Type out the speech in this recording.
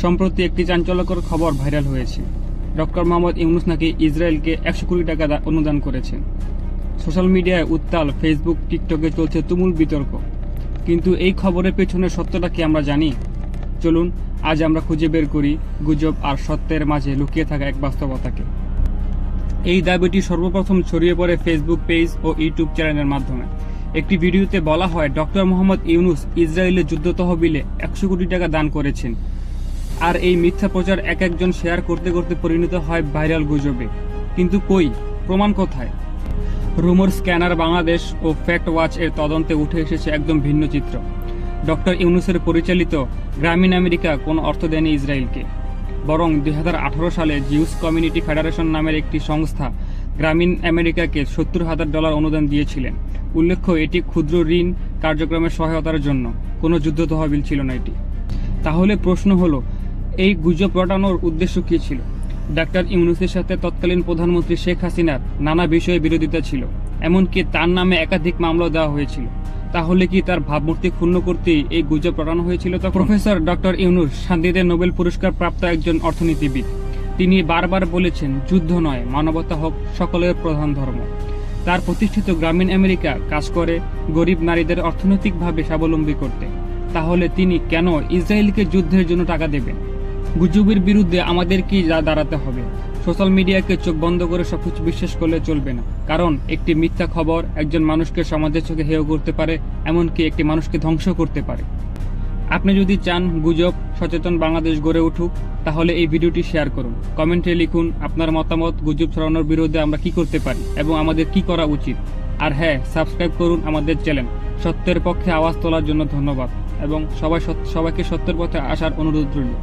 সম্প্রতি একটি চাঞ্চল্যকর খবর ভাইরাল হয়েছে। ডক্টর মোহাম্মদ ইউনুস নাকি ইসরায়েলকে একশো কোটি টাকা অনুদান করেছেন। সোশ্যাল মিডিয়ায় উত্তাল ফেসবুক, টিকটকে চলছে তুমুল বিতর্ক। কিন্তু এই খবরের পেছনে সত্যটা কি আমরা জানি? চলুন, আজ আমরা খুঁজে বের করি গুজব আর সত্যের মাঝে লুকিয়ে থাকা এক বাস্তবতাকে। এই দাবিটি সর্বপ্রথম ছড়িয়ে পড়ে ফেসবুক পেজ ও ইউটিউব চ্যানেলের মাধ্যমে। একটি ভিডিওতে বলা হয়, ডক্টর মোহাম্মদ ইউনুস ইসরায়েলের যুদ্ধ তহবিলে একশো কোটি টাকা দান করেছেন। আর এই মিথ্যা প্রচার এক একজন শেয়ার করতে করতে পরিণত হয় ভাইরাল গুজবে। কিন্তু কই? প্রমাণ কোথায়? রুমোর স্ক্যানার বাংলাদেশ ও ফ্যাক্ট ওয়াচ এর তদন্তে উঠে এসেছে একদম ভিন্ন চিত্র। ডক্টর ইউনুসের পরিচালিত গ্রামীণ আমেরিকা কোনো অর্থ দেয়নি ইসরায়েলকে। বরং দুই হাজার আঠারো সালে জিউস কমিউনিটি ফেডারেশন নামের একটি সংস্থা গ্রামীণ আমেরিকাকে সত্তর হাজার ডলার অনুদান দিয়েছিলেন। উল্লেখ্য, এটি ক্ষুদ্র ঋণ কার্যক্রমের সহায়তার জন্য। কোনো যুদ্ধ তহবিল ছিল না এটি। তাহলে প্রশ্ন হলো এই গুজব রটানোর উদ্দেশ্য কী ছিল? ডাক্তার ইউনুসের সাথে তৎকালীন প্রধানমন্ত্রী শেখ হাসিনার নানা বিষয়ে বিরোধিতা ছিল, এমনকি তার নামে একাধিক মামলা দেওয়া হয়েছিল। তাহলে কি তার ভাবমূর্তি ক্ষুণ্ণ করতেই এই গুজব রটানো হয়েছিল তখন? প্রফেসর ডক্টর ইউনুস শান্তিতে নোবেল পুরস্কার প্রাপ্ত একজন অর্থনীতিবিদ। তিনি বারবার বলেছেন, যুদ্ধ নয়, মানবতা হোক সকলের প্রধান ধর্ম। তার প্রতিষ্ঠিত গ্রামীণ আমেরিকা কাজ করে গরিব নারীদের অর্থনৈতিকভাবে স্বাবলম্বী করতে। তাহলে তিনি কেন ইসরায়েলকে যুদ্ধের জন্য টাকা দেবেন? গুজবের বিরুদ্ধে আমাদের কি যা দাঁড়াতে হবে। সোশ্যাল মিডিয়াকে চোখ বন্ধ করে সবকিছু বিশ্বাস করলে চলবে না। কারণ একটি মিথ্যা খবর একজন মানুষকে সমাজের চোখে হেয় করতে পারে, এমনকি একটি মানুষকে ধ্বংস করতে পারে। আপনি যদি চান গুজব, সচেতন বাংলাদেশ গড়ে উঠুক, তাহলে এই ভিডিওটি শেয়ার করুন। কমেন্টে লিখুন, আপনার মতামত গুজব ছড়ানোর বিরুদ্ধে আমরা কি করতে পারি এবং আমাদের কি করা উচিত। আর হ্যাঁ সাবস্ক্রাইব করুন আমাদের চ্যানেল। সত্যের পক্ষে আওয়াজ তোলার জন্য ধন্যবাদ এবং সবাই সবাইকে সত্যের পথে আসার অনুরোধ রইল।